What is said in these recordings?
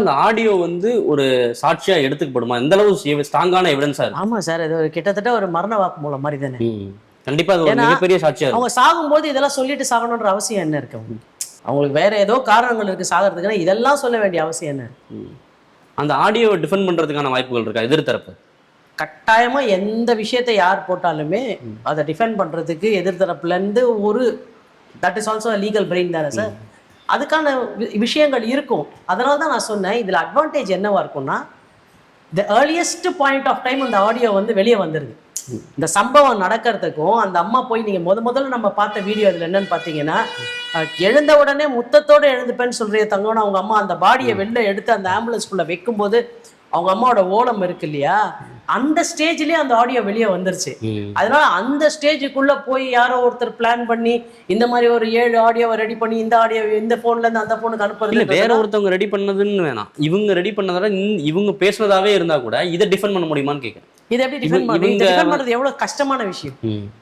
அந்த ஆடியோ வந்து ஒரு சாட்சியா எடுத்துக்கப்படுமா? எந்த அளவு ஸ்ட்ராங்கான எவிடன்ஸா இருக்கு. ஆமா சார் இது ஒரு கிட்டத்தட்ட ஒரு மரண வாக்குமூலம் மாதிரி தானே. கண்டிப்பா அது ஒரு மிகப்பெரிய சாட்சியா அவங்க சாகும்போது இதெல்லாம் சொல்லிட்டு சாகணுன்ற அவசியம் என்ன இருக்கு அவங்களுக்கு? அவங்களுக்கு வேற ஏதோ காரணங்கள் இருக்கு சாகிறதுக்குன்னா இதெல்லாம் சொல்ல வேண்டிய அவசியம் என்ன. அந்த ஆடியோவை டிஃபெண்ட் பண்றதுக்கான வாய்ப்புகள் இருக்கா? எதிர்த்தரப்பு கட்டாயமா எந்த விஷயத்தை யார் போட்டாலுமே அதை டிஃபெண்ட் பண்றதுக்கு எதிர்த்தரப்புல இருந்து ஒரு that is also legal brain தானே சார்? அதுக்கான வி- விஷயங்கள் இருக்கும். அதனால தான் நான் சொன்னேன் இதில் அட்வான்டேஜ் என்னவா இருக்கும்னா the earliest point of time அந்த ஆடியோ வந்து வெளியே வந்துருது. இந்த சம்பவம் நடக்கிறதுக்கும் அந்த அம்மா போய் நீங்கள் முத முதல்ல நம்ம பார்த்த வீடியோ அதில் என்னன்னு பார்த்தீங்கன்னா எழுந்த உடனே முத்தத்தோடு எழுந்துப்பேன்னு சொல்கிற தங்கன்னு அவங்க அம்மா அந்த பாடியை வெளில எடுத்து அந்த ஆம்புலன்ஸ்குள்ளே வைக்கும்போது அவங்க அம்மாவோட ஓலம் இருக்கு இல்லையா? அந்த ஸ்டேஜ்லயே அந்த ஆடியோ வெளியே வந்துருச்சு. அதனால அந்த ஸ்டேஜுக்குள்ள போய் யாரோ ஒருத்தர் பிளான் பண்ணி இந்த மாதிரி ஒரு ஏழு ஆடியோவை ரெடி பண்ணி இந்த ஆடியோ இந்த போன்ல இருந்து அந்த போனுக்கு இல்ல அனுப்புறது வேற ஒருத்தவங்க ரெடி பண்ணதுன்னு வேணாம். இவங்க ரெடி பண்ணதால இவங்க பேசுனதாவே இருந்தா கூட இதை டிஃபெண்ட் பண்ண முடியுமான்னு கேட்கறேன் இதை எப்படி டிஃபெண்ட் இவங்க- பண்ணி இவங்க- டிஃபெண்ட் பண்றது எவ்வளவு கஷ்டமான விஷயம்.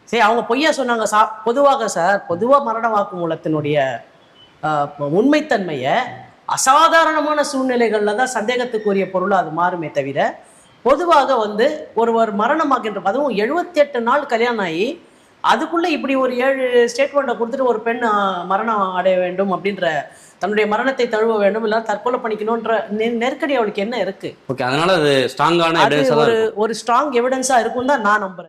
சரி அவங்க பொய்யா சொன்னாங்க சா பொதுவாக சார் பொதுவாக மரண வாக்குமூலத்தினுடைய உண்மைத்தன்மையை அசாதாரணமான சூழ்நிலைகள்ல தான் சந்தேகத்துக்குரிய பொருளாக அது மாறுமே தவிர பொதுவாக வந்து ஒருவர் மரணமாகின்ற அதுவும் 78 நாள் கல்யாணம் ஆகி அதுக்குள்ள இப்படி ஒரு ஏழு ஸ்டேட்மெண்ட்டை கொடுத்துட்டு ஒரு பெண் மரணம் அடைய வேண்டும் அப்படின்ற தன்னுடைய மரணத்தை தழுவ வேண்டும் இல்லை தற்கொலை பண்ணிக்கணுன்ற நெ- நெருக்கடி அவளுக்கு என்ன இருக்கு ஓகே அதனால அது ஸ்ட்ராங்கான ஒரு. ஒரு ஸ்ட்ராங் எவிடன்ஸா இருக்கும் தான் நான் நம்புறேன்